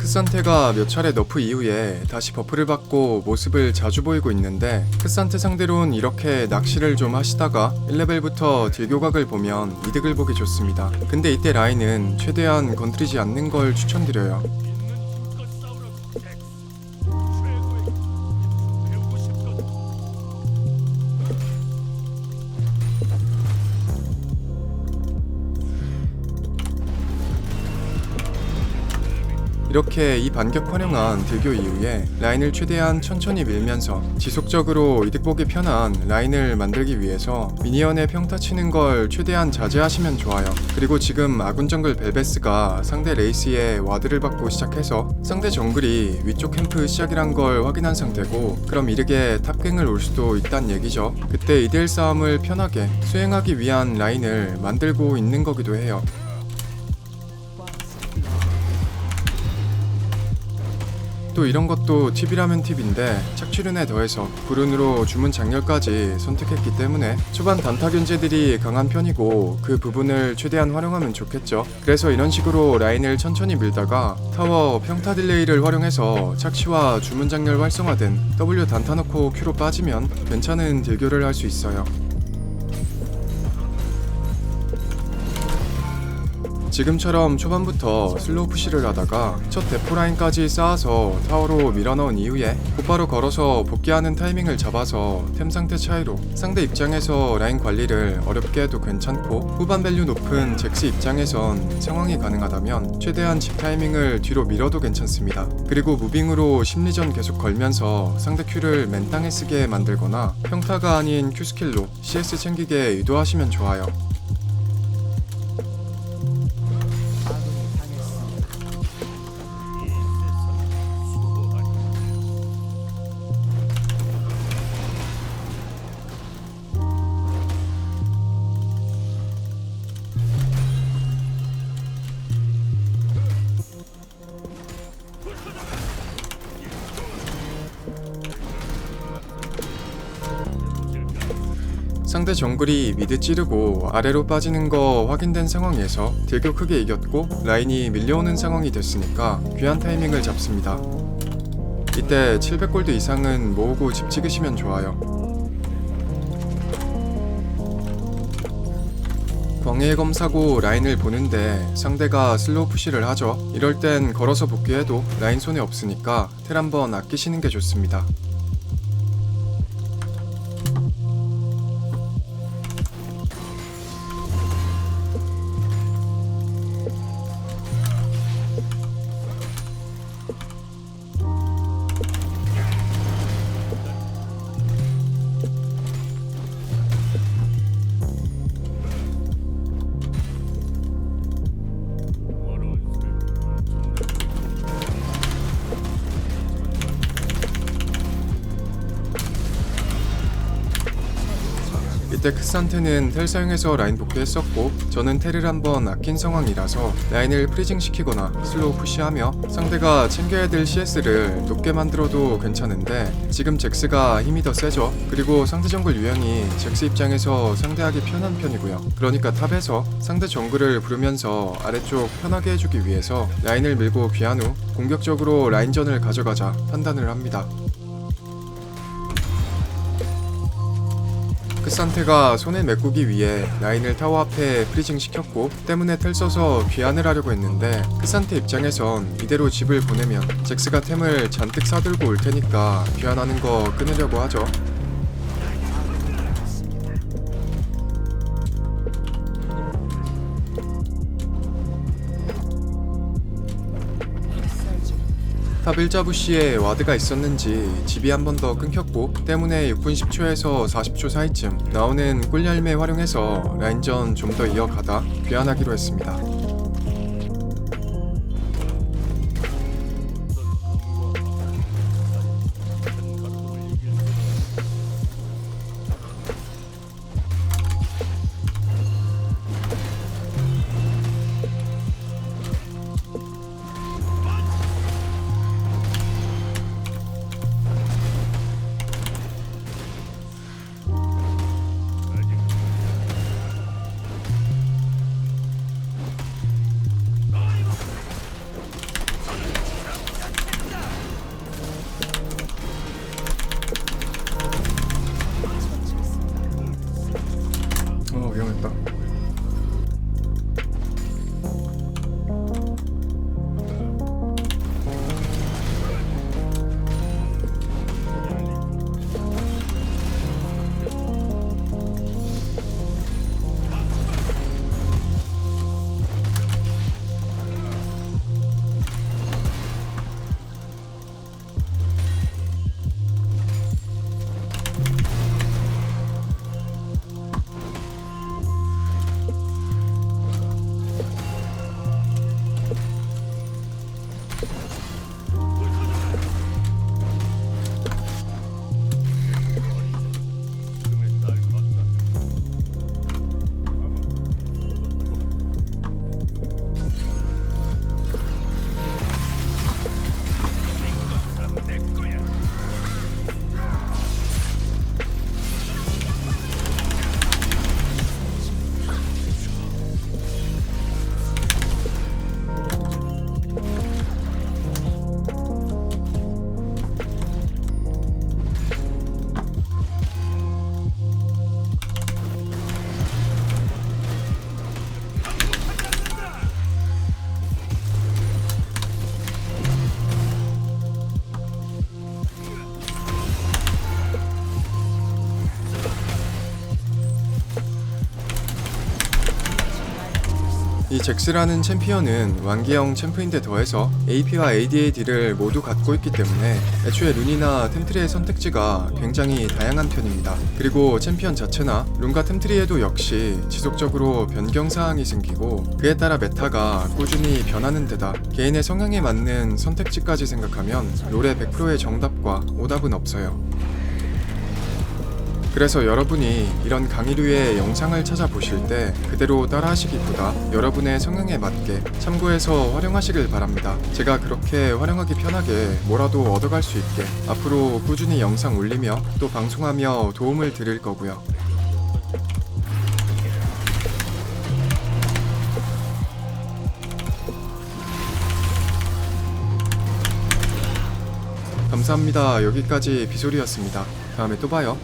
크산테가 몇 차례 너프 이후에 다시 버프를 받고 모습을 자주 보이고 있는데 크산테 상대로는 이렇게 낚시를 좀 하시다가 1레벨부터 딜교각을 보면 이득을 보기 좋습니다. 근데 이때 라인은 최대한 건드리지 않는 걸 추천드려요. 이렇게 이 반격 활용한 딜교 이후에 라인을 최대한 천천히 밀면서 지속적으로 이득 보기 편한 라인을 만들기 위해서 미니언의 평타 치는 걸 최대한 자제하시면 좋아요. 그리고 지금 아군 정글 벨베스가 상대 레이스에 와드를 받고 시작해서 상대 정글이 위쪽 캠프 시작이란 걸 확인한 상태고 그럼 이르게 탑갱을 올 수도 있단 얘기죠. 그때 2대1 싸움을 편하게 수행하기 위한 라인을 만들고 있는 거기도 해요. 또 이런 것도 팁이라면 팁인데 착취륜에 더해서 불운으로 주문 장렬까지 선택했기 때문에 초반 단타 견제들이 강한 편이고 그 부분을 최대한 활용하면 좋겠죠. 그래서 이런 식으로 라인을 천천히 밀다가 타워 평타 딜레이를 활용해서 착취와 주문 장렬 활성화 된 W 단타 넣고 Q로 빠지면 괜찮은 딜교를 할 수 있어요. 지금처럼 초반부터 슬로우 푸시를 하다가 첫 대포 라인까지 쌓아서 타워로 밀어넣은 이후에 곧바로 걸어서 복귀하는 타이밍을 잡아서 템 상태 차이로 상대 입장에서 라인 관리를 어렵게 해도 괜찮고 후반 밸류 높은 잭스 입장에선 상황이 가능하다면 최대한 집 타이밍을 뒤로 밀어도 괜찮습니다. 그리고 무빙으로 심리전 계속 걸면서 상대 큐를 맨 땅에 쓰게 만들거나 평타가 아닌 큐 스킬로 CS 챙기게 유도하시면 좋아요. 상대 정글이 미드 찌르고 아래로 빠지는 거 확인된 상황에서 딜교 크게 이겼고 라인이 밀려오는 상황이 됐으니까 귀한 타이밍을 잡습니다. 이때 700골드 이상은 모으고 집 찍으시면 좋아요. 광해의 검사고 라인을 보는데 상대가 슬로우 푸시를 하죠. 이럴 땐 걸어서 복귀해도 라인 손에 없으니까 텔 한번 아끼시는 게 좋습니다. 이때 크산테는 텔 사용해서 라인 복귀했었고 저는 텔을 한번 아낀 상황이라서 라인을 프리징 시키거나 슬로우 푸시하며 상대가 챙겨야 될 CS를 높게 만들어도 괜찮은데 지금 잭스가 힘이 더 세죠. 그리고 상대 정글 유형이 잭스 입장에서 상대하기 편한 편이고요. 그러니까 탑에서 상대 정글을 부르면서 아래쪽 편하게 해주기 위해서 라인을 밀고 귀한 후 공격적으로 라인전을 가져가자 판단을 합니다 크산테가 손에 메꾸기 위해 라인을 타워 앞에 프리징 시켰고 때문에 텔 써서 귀환을 하려고 했는데 크산테 입장에선 이대로 집을 보내면 잭스가 템을 잔뜩 사들고 올 테니까 귀환하는 거 끊으려고 하죠. 탑 1자부시에 와드가 있었는지 집이 한 번 더 끊겼고 때문에 6분 10초에서 40초 사이쯤 나오는 꿀열매 활용해서 라인전 좀 더 이어가다 귀환하기로 했습니다. 잭스라는 챔피언은 완기형 챔프인데 더해서 AP와 ADAD를 모두 갖고 있기 때문에 애초에 룬이나 템트리의 선택지가 굉장히 다양한 편입니다. 그리고 챔피언 자체나 룬과 템트리에도 역시 지속적으로 변경 사항이 생기고 그에 따라 메타가 꾸준히 변하는 데다 개인의 성향에 맞는 선택지까지 생각하면 롤의 100%의 정답과 오답은 없어요. 그래서 여러분이 이런 강의류의 영상을 찾아보실 때 그대로 따라하시기보다 여러분의 성향에 맞게 참고해서 활용하시길 바랍니다. 제가 그렇게 활용하기 편하게 뭐라도 얻어갈 수 있게 앞으로 꾸준히 영상 올리며 또 방송하며 도움을 드릴 거고요. 감사합니다. 여기까지 비소리였습니다. 다음에 또 봐요.